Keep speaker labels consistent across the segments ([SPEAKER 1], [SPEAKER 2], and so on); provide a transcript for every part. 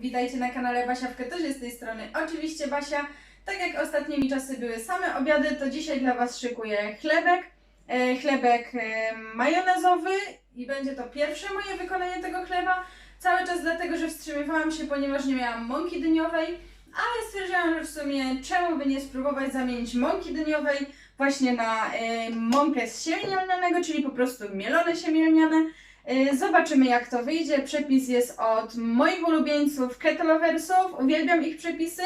[SPEAKER 1] Witajcie na kanale Basia w Ketozie z tej strony. Oczywiście Basia, tak jak ostatnimi czasy były same obiady, to dzisiaj dla Was szykuję chlebek. E, chlebek e, majonezowy i będzie to pierwsze moje wykonanie tego chleba. Cały czas dlatego, że wstrzymywałam się, ponieważ nie miałam mąki dyniowej, ale stwierdziłam, że w sumie czemu by nie spróbować zamienić mąki dyniowej właśnie na e, mąkę z siemienia lnianego, czyli po prostu mielone siemię lniane. Y, Zobaczymy jak to wyjdzie. Przepis jest od moich ulubieńców ketoloversów. Uwielbiam ich przepisy.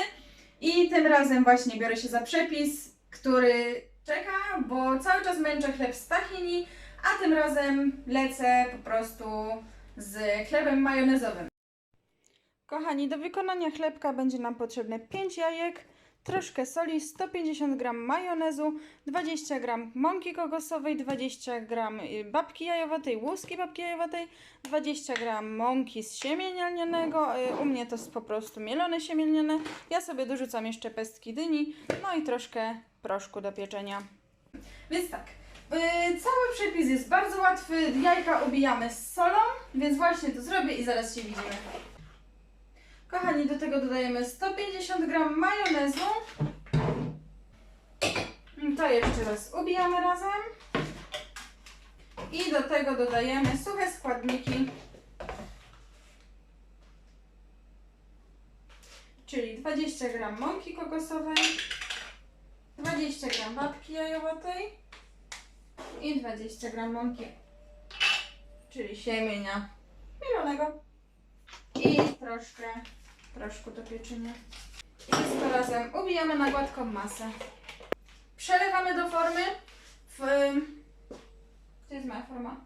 [SPEAKER 1] I tym razem właśnie biorę się za przepis, który czeka, bo cały czas męczę chleb z tahini, a tym razem lecę po prostu z chlebem majonezowym. Kochani, do wykonania chlebka będzie nam potrzebne 5 jajek, troszkę soli, 150 g majonezu, 20 g mąki kokosowej, 20 g babki jajowatej, łuski babki jajowatej, 20 g mąki z siemienia lnianego, y, u mnie to jest po prostu mielone siemię ja sobie dorzucam jeszcze pestki dyni, no i troszkę proszku do pieczenia. Więc tak, y, cały przepis jest bardzo łatwy, jajka ubijamy z solą, więc właśnie to zrobię i zaraz się widzimy. Kochani, do tego dodajemy 150 g majonezu. To jeszcze raz ubijamy razem. I do tego dodajemy suche składniki. Czyli 20 g mąki kokosowej, 20 g babki jajowatej i 20 g mąki, czyli siemienia mielonego i troszkę proszku do pieczenia. I wszystko razem ubijamy na gładką masę. Przelewamy do formy w... Gdzie jest moja forma?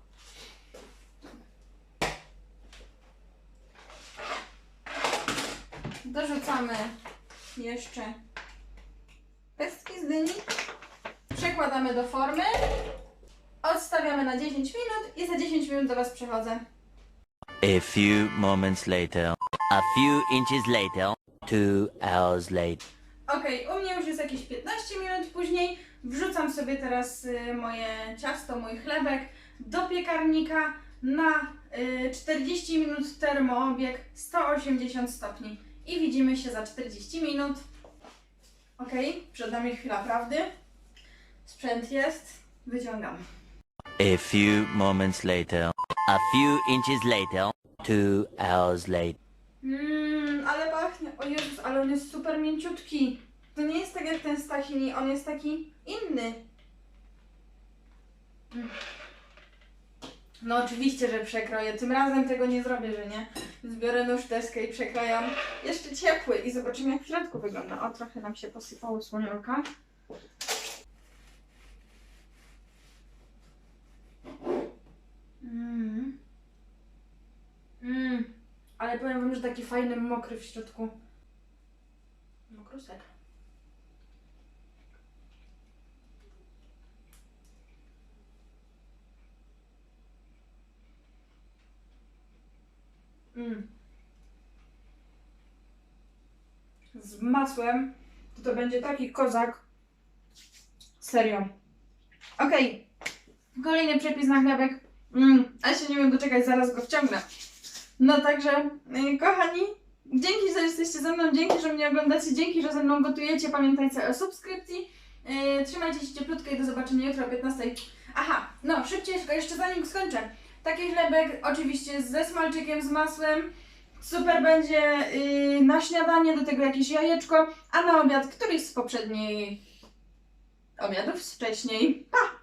[SPEAKER 1] Dorzucamy jeszcze pestki z dyni. Przekładamy do formy. Odstawiamy na 10 minut i za 10 minut do Was przychodzę.
[SPEAKER 2] A few moments later. A few inches later. Two hours later.
[SPEAKER 1] Okej, u mnie już jest jakieś 15 minut później. Wrzucam sobie teraz y, moje ciasto, mój chlebek do piekarnika na y, 40 minut termoobieg 180 stopni. I widzimy się za 40 minut. Okej, przed nami chwila prawdy. Sprzęt jest, wyciągam.
[SPEAKER 2] A few moments later. A few inches later. Two hours later.
[SPEAKER 1] Mmm, ale pachnie. O Jezus, ale on jest super mięciutki. To nie jest tak jak ten z tahini, on jest taki inny. No oczywiście, że przekroję. Tym razem tego nie zrobię, że nie. Zbiorę nóż, deskę i przekrajam. Jeszcze ciepły i zobaczymy jak w środku wygląda. O, trochę nam się posypało słoniolka. Mmm. Mmm. Ale powiem wam, że taki fajny, mokry w środku. Mokrusek. Mm. Z masłem to to będzie taki kozak. Serio. Okej. Kolejny przepis na chlebek. Mm. A się nie wiem doczekać, zaraz go wciągnę. No także, y, kochani, dzięki, że jesteście ze mną, dzięki, że mnie oglądacie, dzięki, że ze mną gotujecie. Pamiętajcie o subskrypcji. Yy, trzymajcie się cieplutko i do zobaczenia jutro o 15. Aha, no szybciej, jeszcze zanim skończę. Taki chlebek oczywiście ze smalczykiem, z masłem. Super będzie yy, na śniadanie, do tego jakieś jajeczko, a na obiad któryś z poprzednich obiadów wcześniej. Pa!